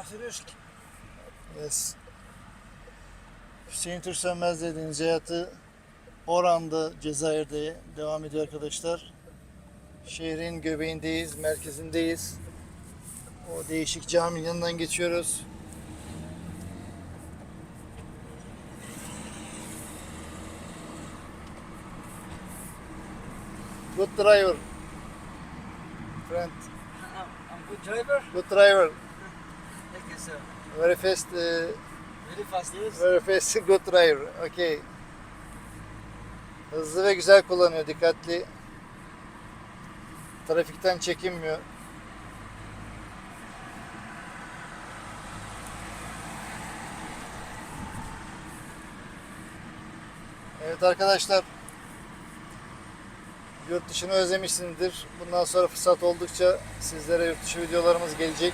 Rafiröşk. Yes. Hüseyin Türk Sönmez dediğiniz hayatı Oran'da Cezayir'de devam ediyor arkadaşlar. Şehrin göbeğindeyiz, merkezindeyiz. O değişik caminin yanından geçiyoruz. Good driver. Friend. I'm good driver. Good driver. Very fast. uh, Very fast, yes. Very fast, good driver. Okay. Hızlı ve güzel kullanıyor, dikkatli. Trafikten çekinmiyor. Evet arkadaşlar. Yurt dışını özlemişsinizdir. Bundan sonra fırsat oldukça sizlere yurt dışı videolarımız gelecek.